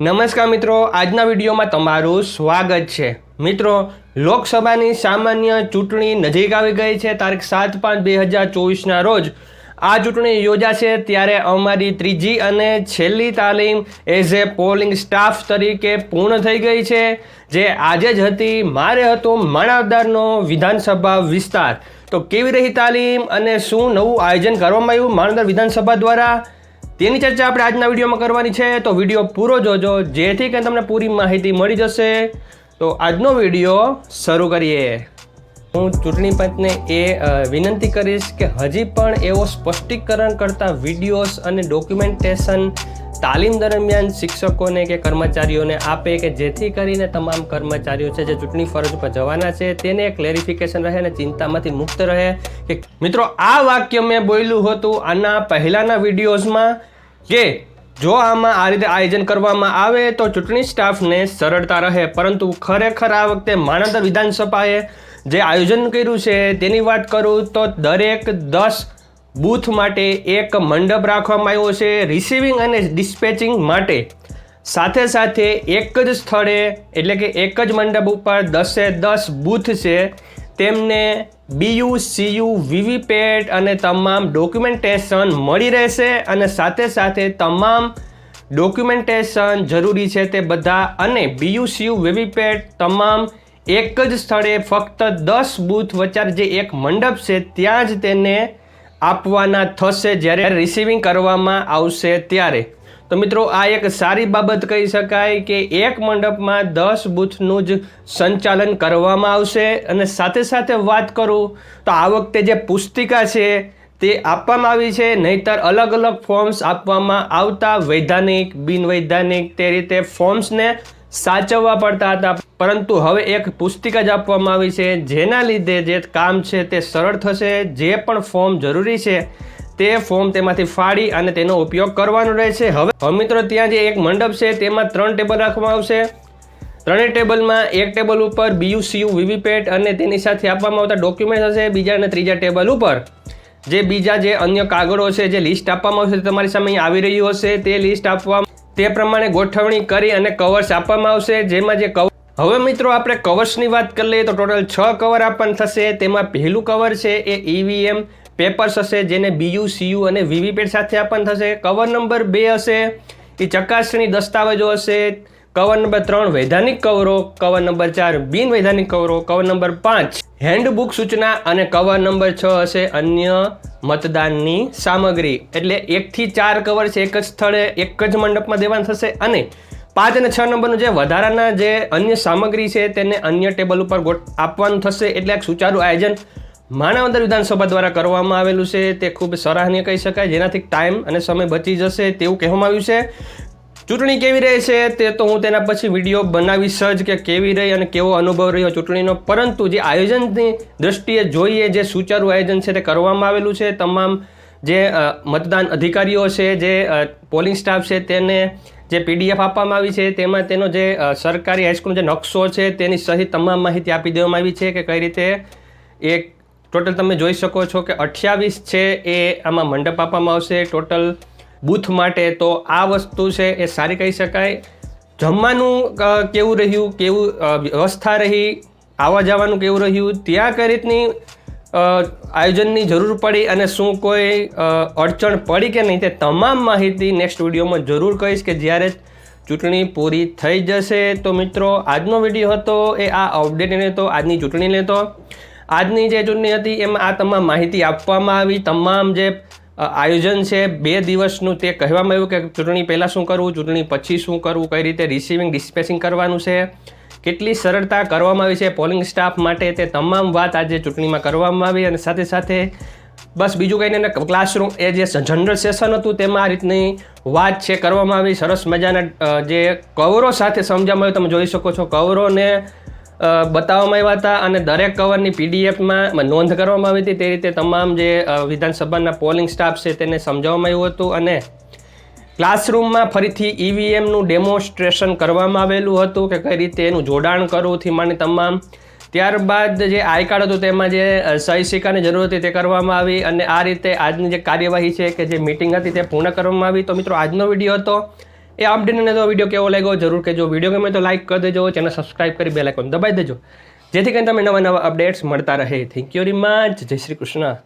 નમસ્કાર મિત્રો, આજના વિડીયોમાં તમારું સ્વાગત છે. મિત્રો, લોકસભાની સામાન્ય ચૂંટણી નજીક આવી ગઈ છે, તારીખ સાત પાંચ બે હજાર ચોવીસના રોજ. આ ચૂંટણી યોજાશે ત્યારે અમારી ત્રીજી અને છેલ્લી તાલીમ એઝ એ પોલિંગ સ્ટાફ તરીકે પૂર્ણ થઈ ગઈ છે, જે આજે જ હતી, મારે હતો માણાવદારનો વિધાનસભા વિસ્તાર. તો કેવી રહી તાલીમ અને શું નવું આયોજન કરવામાં આવ્યું માણાવદાર વિધાનસભા દ્વારા? તેની ચર્ચા આપણે આજના વિડીયોમાં કરવાની છે, તો વીડિયો પૂરો જોજો, જેથી કે તમને પૂરી માહિતી મળી જશે. તો આજનો વીડિયો શરૂ કરીએ. હું ચૂંટણી પંચને એ વિનંતી કરીશ કે હજી પણ એવો સ્પષ્ટીકરણ કરતા વિડીયોઝ અને ડોક્યુમેન્ટેશન તાલીમ દરમિયાન શિક્ષકોને કે કર્મચારીઓને આપે કે જેથી કરીને તમામ કર્મચારીઓ છે, જે ચૂંટણી ફરજ ઉપર જવાના છે, તેને ક્લેરિફિકેશન રહે અને ચિંતામાંથી મુક્ત રહે. કે મિત્રો, આ વાક્ય મેં બોલ્યું હતું આના પહેલાંના વિડીયોઝમાં કે જો આમાં આ રીતે આયોજન કરવામાં આવે તો ચૂંટણી સ્ટાફને સરળતા રહે, પરંતુ ખરેખર આ વખતે માણાવદર વિધાનસભાએ જે આયોજન કર્યું છે તેની વાત કરું તો દરેક દસ બૂથ માટે એક મંડપ રાખવામાં આવ્યો છે રિસીવિંગ અને ડિસ્પેચિંગ માટે. સાથે સાથે એક જ સ્થળે, એટલે કે એક જ મંડપ ઉપર દસે દસ બૂથ છે, તેમને બીયુ સીયુ વીવીપેટ અને તમામ ડોક્યુમેન્ટેશન મળી રહેશે અને સાથે સાથે તમામ ડોક્યુમેન્ટેશન જરૂરી છે તે બધા અને બીયુસીયુ વીવીપેટ તમામ એક જ સ્થળે ફક્ત દસ બૂથ વચ્ચે જે એક મંડપ છે ત્યાં જ તેને આપવાના થશે જ્યારે રિસીવિંગ કરવામાં આવશે ત્યારે. તો મિત્રો, આ એક સારી બાબત કહી શકાય કે એક મંડપમાં દસ બૂથનું જ સંચાલન કરવામાં આવશે અને સાથે સાથે વાત કરું તો આ વખતે જે પુસ્તિકા છે તે આપવામાં આવી છે. નહીતર અલગ અલગ ફોર્મ્સ આપવામાં આવતા વૈધાનિક, બિનવૈધાનિક તે રીતે ફોર્મ્સને સાચવવા પડતા હતા. પરંતુ હવે એક પુસ્તિકા જ આપવામાં આવી છે. જેના લીધે જે કામ છે તે સરળ થશે. જે પણ ફોર્મ જરૂરી છે તે ફોર્મ તેમાંથી ફાડી અને તેનો ઉપયોગ કરવાનો રહેશે. હવે હવે મિત્રો, ત્યાં જે એક મંડપ છે, તેમાં ત્રણ ટેબલ રાખવામાં આવશે. ત્રણેય ટેબલમાં એક ટેબલ ઉપર બીયુ સીયુ વીવીપેટ અને તેની સાથે આપવામાં આવતા ડોક્યુમેન્ટ હશે, બીજા અને ત્રીજા ટેબલ ઉપર. જે બીજા જે અન્ય કાગળો છે, જે લિસ્ટ આપવામાં આવશે તમારી સામે આવી રહ્યું હશે. તે લિસ્ટ આપવા તે પ્રમાણે ગોઠવણી કરી અને કવર્સ આપવામાં આવશે, જેમાં જે કવર હવે મિત્રો, આપણે કવર્સની વાત કરી લઈએ તો ટોટલ છ કવર આપવાનું થશે. તેમાં પહેલું કવર છે, એ ઈવીએમ પેપર્સ હશે, જેને બીયુ, સીયુ અને વીવીપેટ સાથે આપવાનું થશે. કવર નંબર બે હશે, એ ચકાસણી દસ્તાવેજો હશે. કવર નંબર ત્રણ, વૈધાનિક કવરો. કવર નંબર ચાર બિન વૈધાનિક કવરો. કવર નંબર પાંચ, હેન્ડબુક સૂચના અને કવર નંબર છ હશે અન્ય મતદાનની સામગ્રી. એટલે એકથી ચાર કવર છે, એક જ સ્થળે, એક જ મંડપમાં દેવાનું થશે. અને પાંચ અને છ નંબરનું જે વધારાના જે અન્ય સામગ્રી છે, તેને અન્ય ટેબલ ઉપર આપવાનું થશે. એટલે એક સુચારું આયોજન માણાવદર વિધાનસભા દ્વારા કરવામાં આવેલું છે, તે ખૂબ સરાહનીય કહી શકાય. જેનાથી ટાઈમ અને સમય બચી જશે તેવું કહેવામાં આવ્યું છે. ચૂંટણી કેવી રહે છે, તે તો હું તેના પછી વીડિયો બનાવીશ જ કે કેવી રહી અને કેવો અનુભવ રહ્યો ચૂંટણીનો. પરંતુ જે આયોજનની દ્રષ્ટિએ જોઈએ, જે સુચારું આયોજન છે તે કરવામાં આવેલું છે. તમામ જે મતદાન અધિકારીઓ છે, જે પોલિંગ સ્ટાફ છે, તેને જે પીડીએફ આપવામાં આવી છે, તેમાં તેનો જે સરકારી હાઈસ્કૂલનો જે નકશો છે, તેની સહિત તમામ માહિતી આપી દેવામાં આવી છે કે કઈ રીતે એક ટોટલ તમે જોઈ શકો છો કે અઠ્યાવીસ છે એ આમાં મંડપ આપવામાં આવશે. ટોટલ બૂથ માટે તો આ વસ્તુ છે એ સારી કહી શકાય. જમવાનું કેવું રહ્યું? કેવું વ્યવસ્થા રહી? આવવા જવાનું કેવું રહ્યું? ત્યાં કઈ રીતની આયોજનની જરૂર પડી અને શું કોઈ અડચણ પડી કે નહીં તે તમામ માહિતી નેક્સ્ટ વિડીયોમાં જરૂર કહીશ કે જ્યારે ચૂંટણી પૂરી થઈ જશે. તો મિત્રો, આજનો વીડિયો હતો એ આ અપડેટ લેતો આજની ચૂંટણી લેતો આજની જે ચૂંટણી હતી એમાં આ તમામ માહિતી આપવામાં આવી. તમામ જે આયોજન છે, બે દિવસનું તે કહેવામાં આવ્યું કે ચૂંટણી પહેલાં શું કરવું, ચૂંટણી પછી શું કરવું, કઈ રીતે રિસીવિંગ ડિસ્પેચિંગ કરવાનું છે, કેટલી સરળતા કરવામાં આવી છે પોલિંગ સ્ટાફ માટે તે તમામ વાત આજે ચૂંટણીમાં કરવામાં આવી અને સાથે સાથે બસ બીજું કંઈ નહીં ક્લાસરૂમ એ જે જનરલ સેશન હતું તેમાં આ રીતની વાત છે, કરવામાં આવી. સરસ મજાના જે કવરો સાથે સમજાવવામાં આવ્યું. તમે જોઈ શકો છો કવરોને બતાવવામાં આવ્યા હતા અને દરેક કવરની પીડીએફમાં નોંધ કરવામાં આવી હતી. તે રીતે તમામ જે વિધાનસભાના પોલિંગ સ્ટાફ છે તેને સમજાવવામાં આવ્યું હતું અને ક્લાસરૂમમાં ફરીથી ઈવીએમનું ડેમોન્સ્ટ્રેશન કરવામાં આવેલું હતું કે કઈ રીતે એનું જોડાણ કરવુંથી માંડી તમામ. ત્યારબાદ જે આઈ કાર્ડ હતું તેમાં જે સહી સિક્કાની જરૂર હતી તે કરવામાં આવી અને આ રીતે આજની જે કાર્યવાહી છે કે જે મિટિંગ હતી તે પૂર્ણ કરવામાં આવી. તો મિત્રો, આજનો વીડિયો હતો. એ અપડેટને તો વીડિયો કેવો લાગ્યો જરૂર કહેજો. વીડિયો ગમે તો લાઈક કરી દેજો ચેનલ સબસ્ક્રાઈબ કરી બે લાઇકોન દબાઈ દેજો. જેથી કરીને તમે નવા નવા અપડેટ્સ મળતા રહે. થેન્ક યુ વેરી મચ જય શ્રી કૃષ્ણ.